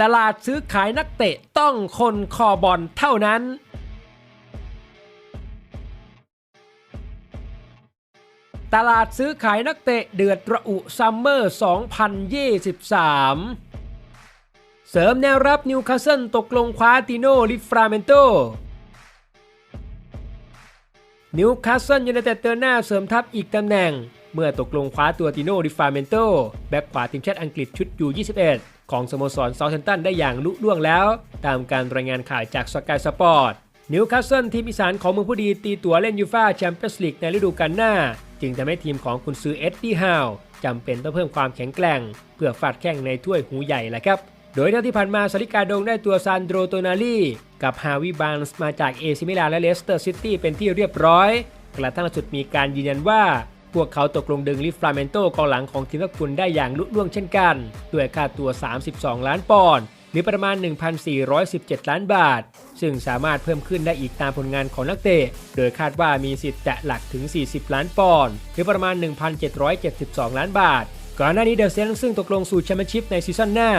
ตลาดซื้อขายนักเตะต้องคนคอบอลเท่านั้นตลาดซื้อขายนักเตะเดือดระอุซัมเมอร์ 2023 เสริมแนวรับนิวคาสเซิลตกลงคว้าติโนลิฟราเมนโต นิวคาสเซิลยูไนเต็ดเตือนหน้าเสริมทัพอีกตำแหน่ง เมื่อตกลงคว้าตัวติโนดิฟราเมนโต แบ็กขวาทีมชาติอังกฤษชุดยู21 ของสโมสรเซาท์แฮมป์ตันได้อย่างลุล่วงแล้ว ตามการรายงานข่าวจากสกายสปอร์ตนิวคาสเซิลทีมอีสานของเมืองผู้ดีตีตั๋วเล่นยูฟ่าแชมเปี้ยนส์ลีกในฤดูกาลหน้า จึงทำให้ทีมของคุณซื้อเอ็ดดี้ฮาวจำเป็นต้องเพิ่มความแข็งแกร่ง เพื่อฟาดแข้งในถ้วยหูใหญ่แหละครับ โดยเท่าที่ผ่านมาสาริกาดงได้ตัวซานโดรโตนาลีกับฮาวิบานส์มาจากเอซิมิลานและเลสเตอร์ซิตี้เป็นที่เรียบร้อย กระทั่งล่าสุดมีการยืนยันว่า พวกเขาตกลงดึงลิฟราเมนโตกองหลังของทีมทัพคุณได้อย่างลุล่วงเช่นกัน ด้วยค่าตัว 32 ล้านปอนด์หรือประมาณ 1,417 ล้านบาท ซึ่งสามารถเพิ่มขึ้นได้อีกตามผลงานของนักเตะ โดยคาดว่ามีสิทธิ์แตะหลักถึง 40 ล้านปอนด์หรือประมาณ 1,772 ล้านบาท ก่อนหน้านี้เดอะเซนซึ่งตกลงสู่แชมเปี้ยนชิพในซีซั่นหน้า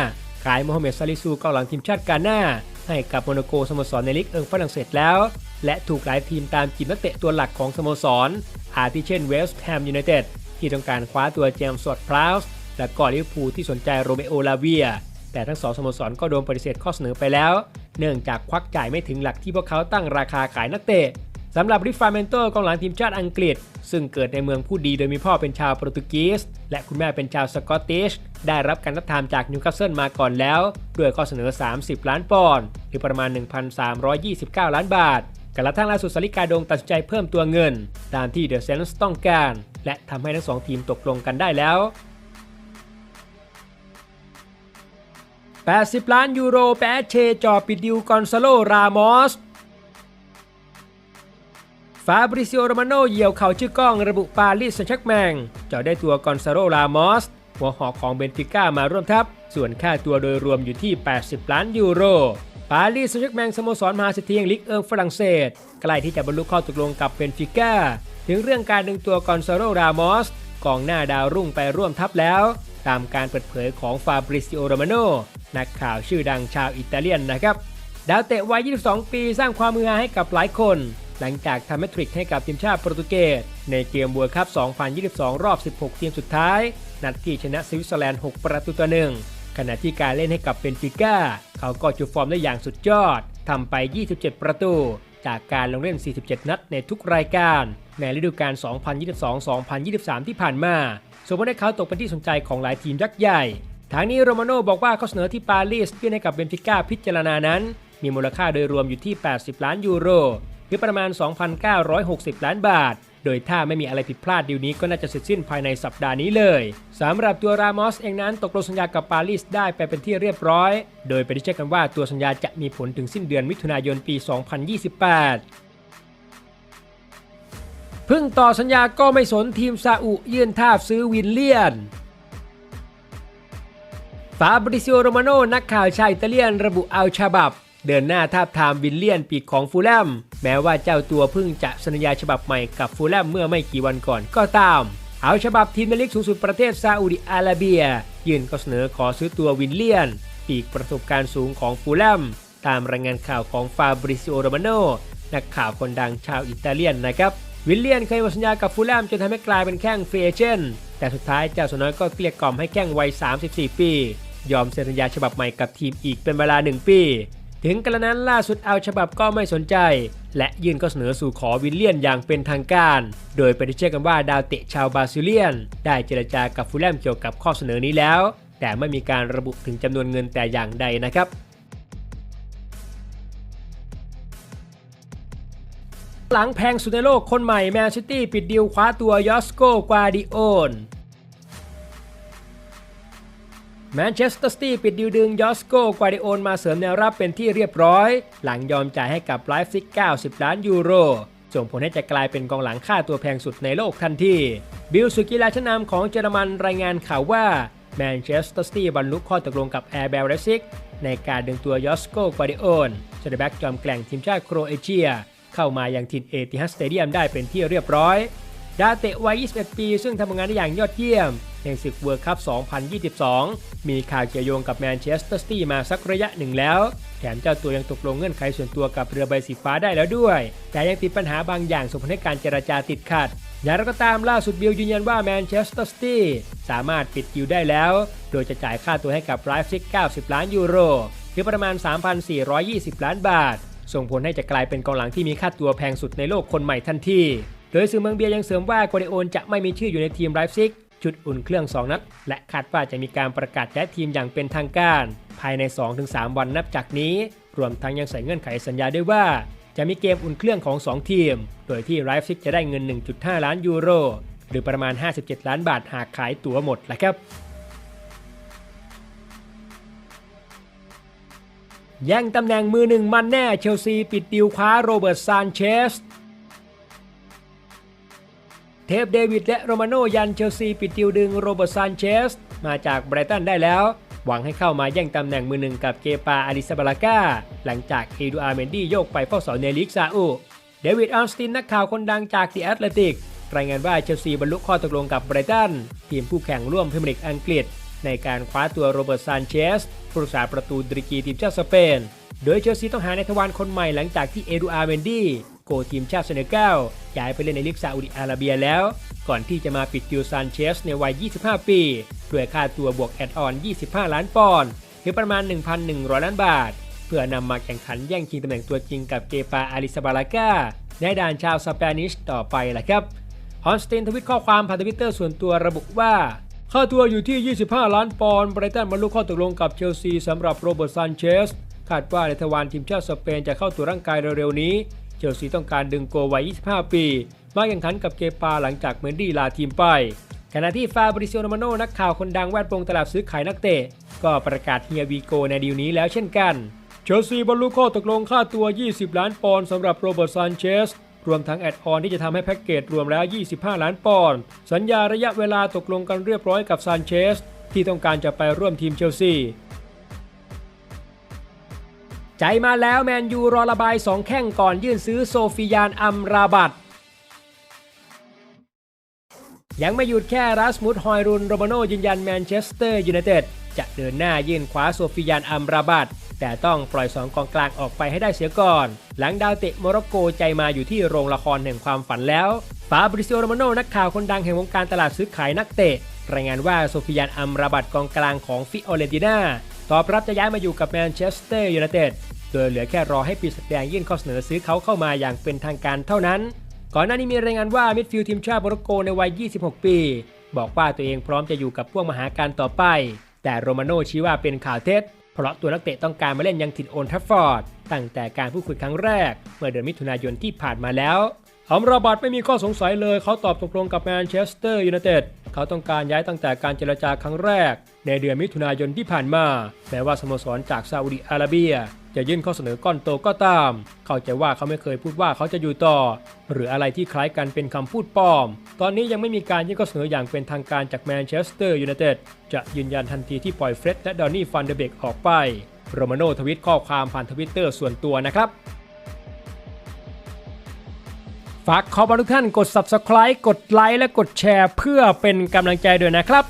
ขายโมฮัมเหม็ดซาลิซูกองหลังทีมชาติกาหน้า ให้กับโมนาโกสโมสรในลีกเอิงฝรั่งเศสแล้ว และถูกหลายทีมตามจีบนักเตะตัวหลักของสโมสร อาทิเช่นเวสต์แฮมยูไนเต็ดที่ต้องการคว้าตัวเจมส์สวอตพลาวส์และก่อนลิเวอร์พูลที่สนใจโรเมโอลาเวีย แต่ทั้งสองสโมสรก็โดนปฏิเสธข้อเสนอไปแล้ว เนื่องจากควักจ่ายไม่ถึงหลักที่พวกเขาตั้งราคาขายนักเตะสำหรับริฟาเมนโตกองหลังทีมชาติอังกฤษ ซึ่งเกิดในเมืองผู้ดีโดยมีพ่อเป็นชาวโปรตุเกส และคุณแม่เป็นชาวสกอตติช ได้รับการทับทามจากนิวคาสเซิลมาก่อนแล้ว ด้วยข้อเสนอ 30 ล้านปอนด์หรือประมาณ 1,329 ล้านบาท กระทั่งล่าสุดสาริกาดงตัดสินใจเพิ่มตัวเงิน ตามที่เดอะเซนส์ต้องการ และทำให้ทั้งสองทีมตกลงกันได้แล้ว 80 ล้านยูโรแปเชจอปิดดิวกอนซาโล รามอสฟาบริซิโอโรมาโนเหยี่ยวเข่าชื่อกล้องระบุปารีสแซงชร์กแมงจะได้ตัวกอนซาโล รามอส หัวหอกของเบนฟิก้ามาร่วมทัพ ส่วนค่าตัวโดยรวมอยู่ที่ 80 ล้านยูโร ปารีสแซงต์แชร์กแมงสโมสรมหาเศรษฐีแห่งลีกเอิงฝรั่งเศสใกล้ที่จะบรรลุข้อตกลงกับเบนฟิก้าถึงเรื่องการดึงตัวกอนซาโลรามอสกองหน้าดาวรุ่งไปร่วมทัพแล้ว ตามการเปิดเผยของฟาบริซิโอโรมาโนนักข่าวชื่อดังชาวอิตาเลียนนะครับดาวเตะวัย 22 ปีสร้างความมือฮาให้กับหลายคน หลังจากทำแมทริกให้กับทีมชาติโปรตุเกสในเกมบัวคัพ 2022 รอบ 16 ทีมสุดท้าย นัดที่ชนะสวิตเซอร์แลนด์ 6 ประตูต่อหนึ่ง ขณะที่การเล่นให้กับเบนฟิก้าเขาก็จูฟอร์มได้อย่างสุดยอดทำไป 27 ประตู จากการลงเล่น 47 นัดในทุกรายการ ในฤดูกาล 2022-2023 ที่ผ่านมาส่งผลให้เขาตกเป็นที่สนใจของหลายทีมยักษ์ใหญ่ ทางนี้โรมาโน่บอกว่าข้อเสนอที่ปารีสยื่นให้กับเบนฟิก้าพิจารณานั้น มีมูลค่าโดยรวมอยู่ที่ 80 ล้านยูโร หรือประมาณ 2,960 ล้านบาท โดยถ้าไม่มีอะไรผิดพลาดดีลนี้ก็น่าจะเสร็จสิ้นภายในสัปดาห์นี้เลยสำหรับตัวรามอสเองนั้นตกลงสัญญากับปารีสได้ไปเป็นที่เรียบร้อย โดยไปได้เช็คกันว่าตัวสัญญาจะมีผลถึงสิ้นเดือนมิถุนายนปี 2028พึ่งต่อสัญญาก็ไม่สนทีมซาอุยื่นทาบซื้อวินเลียน ฟาบริซิโอโรมาโนนักข่าวชาวอิตาเลียนระบุเอาฉบับ เดินหน้าทาบทามวินเลียนปีกของฟูลแลม แม้ว่าเจ้าตัวเพิ่งจะสัญญาฉบับใหม่กับฟูลแลมเมื่อไม่กี่วันก่อนก็ตาม เอาฉบับทีมในลีกสูงสุดประเทศซาอุดิอาระเบีย ยื่นข้อเสนอขอซื้อตัววินเลียน ปีกประสบการณ์สูงของฟูลแลม ตามรายงานข่าวของฟาบริซิโอโรมาโนนักข่าวคนดังชาวอิตาเลียนนะครับ วิลเลียนเคยหมดสัญญากับฟูลแลมจนทำให้กลายเป็นแข้งฟรีเอเจนต์แต่สุดท้ายเจ้าสาวน้อยก็เกลี้ยกล่อมให้แข้งวัย 34 ปี ยอมเซ็นสัญญาฉบับใหม่กับทีมอีกเป็นเวลา 1 ปี ถึงกระนั้นล่าสุดเอาฉบับก็ไม่สนใจ และยื่นข้อเสนอสู่ขอวิลเลียนอย่างเป็นทางการ โดยไปได้เชื่อกันว่าดาวเตะชาวบราซิเลียน ได้เจรจากับฟูลแลมเกี่ยวกับข้อเสนอนี้แล้ว แต่ไม่มีการระบุถึงจำนวนเงินแต่อย่างใดนะครับหลังแพงสุดในโลกคนใหม่แมนซิตี้ปิดดีลคว้าตัวยอสโกกวาดิโอน แมนเชสเตอร์ซิตี้ปิดดีลดึงยอสโกกวาดิโอนมาเสริมแนวรับเป็นที่เรียบร้อย หลังยอมจ่ายให้กับไลฟ์ซิก90 ล้านยูโร ส่งผลให้จะกลายเป็นกองหลังค่าตัวแพงสุดในโลกทันที บิลสุกีฬาชนำของเยอรมันรายงานข่าวว่าแมนเชสเตอร์ซิตี้บรรลุข้อตกลงกับแอร์เบลเลซิกในการดึงตัวยอสโกกวาดิโอนเซนเตอร์แบ็กจอมแกร่งทีมชาติโครเอเชีย เข้ามายังถิ่นเอติฮัดสเตเดียมได้เป็นที่เรียบร้อย ดาเตะวัย 21 ปี ซึ่งทำงานได้อย่างยอดเยี่ยม ในศึกเวิร์คัพ 2022 มีข่าวเกี่ยวโยงกับแมนเชสเตอร์ซิตี้มาสักระยะหนึ่งแล้ว แถมเจ้าตัวยังตกลงเงื่อนไขส่วนตัวกับเรือใบสีฟ้าได้แล้วด้วย แต่ยังติดปัญหาบางอย่างส่งผลให้การเจรจาติดขัด อย่างไรก็ตามล่าสุดบิลยืนยันว่าแมนเชสเตอร์ซิตี้สามารถปิดดิวได้แล้ว โดยจะจ่ายค่าตัวให้กับไลฟ์ซิก90 ล้านยูโรหรือประมาณ 3,420 ล้านบาท ส่งผลให้จะกลายเป็นกองหลังที่มีค่าตัวแพงสุดในโลกคนใหม่ทันที โดยสื่อเมืองเบียยังเสริมว่าโกเดโอนจะไม่มีชื่ออยู่ในทีมไลฟ์ซิก ชุดอุ่นเครื่อง 2 นัด และคาดว่าจะมีการประกาศย้ายทีมอย่างเป็นทางการ ภายใน 2-3 วันนับจากนี้ รวมทั้งยังใส่เงื่อนไขสัญญาด้วยว่า จะมีเกมอุ่นเครื่องของ 2 ทีม โดยที่ไลฟ์ซิกจะได้เงิน 1.5 ล้านยูโร หรือประมาณ 57 ล้านบาทหากขายตั๋วหมดแหละครับแย่งตำแหน่งมือหนึ่งมันแน่เชลซีปิดดิวคว้าโรเบิร์ตซานเชส เทพเดวิดและโรมาโนยันเชลซีปิดดิวดึงโรเบิร์ตซานเชสมาจากไบรตันได้แล้ว หวังให้เข้ามาแย่งตำแหน่งมือหนึ่งกับเกปาอาริซาบาลากาหลังจากเอดูอาร์เมนดี้โยกไปเฝ้าเสาในลีกซาอุเดวิดอัลสตินนักข่าวคนดังจากดีแอตเลติกรายงานว่าเชลซีบรรลุข้อตกลงกับไบรตันทีมผู้แข่งร่วมพรีเมียร์ลีกอังกฤษ ในการคว้าตัวโรเบิร์ตซานเชสผู้รักษาประตูดริกีทีมชาติสเปน โดยเชลซีต้องหาในทวารคนใหม่หลังจากที่เอดูอาร์เมนดี้ โกทีมชาติเซเนกัลย้ายไปเล่นในลีกซาอุดิอาระเบียแล้ว ก่อนที่จะมาปิดดิวซานเชสในวัย 25 ปี ด้วยค่าตัวบวกแอดออน 25 ล้านปอนด์หรือประมาณ 1,100 ล้านบาท เพื่อนำมาแข่งขันแย่งชิงตำแหน่งตัวจริงกับเกปาอาริซาบาลาก้าในด่านชาวสเปนิชต่อไปแหละครับฮอนสตินทวิตข้อความผ่านทวิตเตอร์ส่วนตัวระบุว่าค่าตัวอยู่ที่ 25 ล้านปอนด์ไบรตันบรรลุข้อตกลงกับเชลซีสำหรับโรเบิร์ตซานเชสคาดว่าในทวารทีมชาติสเปนจะเข้าตัวร่างกายเร็วๆนี้ ชลซีต้องการดึงโกวัย 25 ปี มาแข่งขันกับเกปาหลังจากเมนดี้ลาทีมไป ขณะที่ฟาบริซิโอโนมาโนนักข่าวคนดังแวดวงตลาดซื้อขายนักเตะ ก็ประกาศเฮียวีโกในดีลนี้แล้วเช่นกัน เชลซีบรรลุข้อตกลงค่าตัว 20 ล้านปอนด์สำหรับโรเบิร์ตซานเชสรวมทั้งแอดออนที่จะทำให้แพ็กเกจรวมแล้ว 25 ล้านปอนด์สัญญาระยะเวลาตกลงกันเรียบร้อยกับซานเชสที่ต้องการจะไปร่วมทีมเชลซี ใจมาแล้วแมนยูรอระบาย2แข้งก่อนยื่นซื้อโซฟิยานอัมราบัตยังไม่หยุดแค่รัสมุดฮอยรุนโรมาโนยืนยันแมนเชสเตอร์ยูไนเต็ดจะเดินหน้ายื่นคว้าโซฟิยานอัมราบัตแต่ต้องปล่อยสองกองกลางออกไปให้ได้เสียก่อน หลังดาวเตะโมร็อกโกใจมาอยู่ที่โรงละครแห่งความฝันแล้วฟาบริซิโอโรมาโนนักข่าวคนดังแห่งวงการตลาดซื้อขายนักเตะ รายงานว่าโซฟิยานอัมราบัตกองกลางของฟิโอเลนติน่า ตอบรับจะย้ายมาอยู่กับแมนเชสเตอร์ยูไนเต็ดโดยเหลือแค่รอให้ปีศาจแดงยื่นข้อเสนอซื้อเขาเข้ามาอย่างเป็นทางการเท่านั้น ก่อนหน้านี้มีรายงานว่ามิดฟิลด์ทีมชาติโมร็อกโกในวัย 26 ปี บอกว่าตัวเองพร้อมจะอยู่กับพวกมหาการต่อไป แต่โรมาโนชี้ว่าเป็นข่าวเท็จ เพราะตัวนักเตะต้องการมาเล่นยังถิ่นโอนทัฟฟอร์ดตั้งแต่การพูดคุยครั้งแรก เมื่อเดือนมิถุนายนที่ผ่านมาแล้ว อัมราบัตไม่มีข้อสงสัยเลย เขาตอบตกลงกับแมนเชสเตอร์ยูไนเต็ดเขาต้องการย้ายตั้งแต่การเจรจาครั้งแรก ในเดือนมิถุนายนที่ผ่านมาแม้ว่าสโมสรจากซาอุดิอาระเบีย จะยื่นข้อเสนอก้อนโตก็ตาม เข้าใจว่าเขาไม่เคยพูดว่าเขาจะอยู่ต่อ หรืออะไรที่คล้ายกันเป็นคำพูดปลอม ตอนนี้ยังไม่มีการยื่นข้อเสนออย่างเป็นทางการจากแมนเชสเตอร์ยูไนเต็ดจะยืนยันทันทีที่ปล่อยเฟร็ดและดอนนี่ฟันเดเบกออกไปโรมาโนทวิตข้อความผ่านทวิตเตอร์ส่วนตัวนะครับ ฝากขอบคุณทุกท่านกด subscribe กดไลค์และกดแชร์ เพื่อเป็นกำลังใจด้วยนะครับ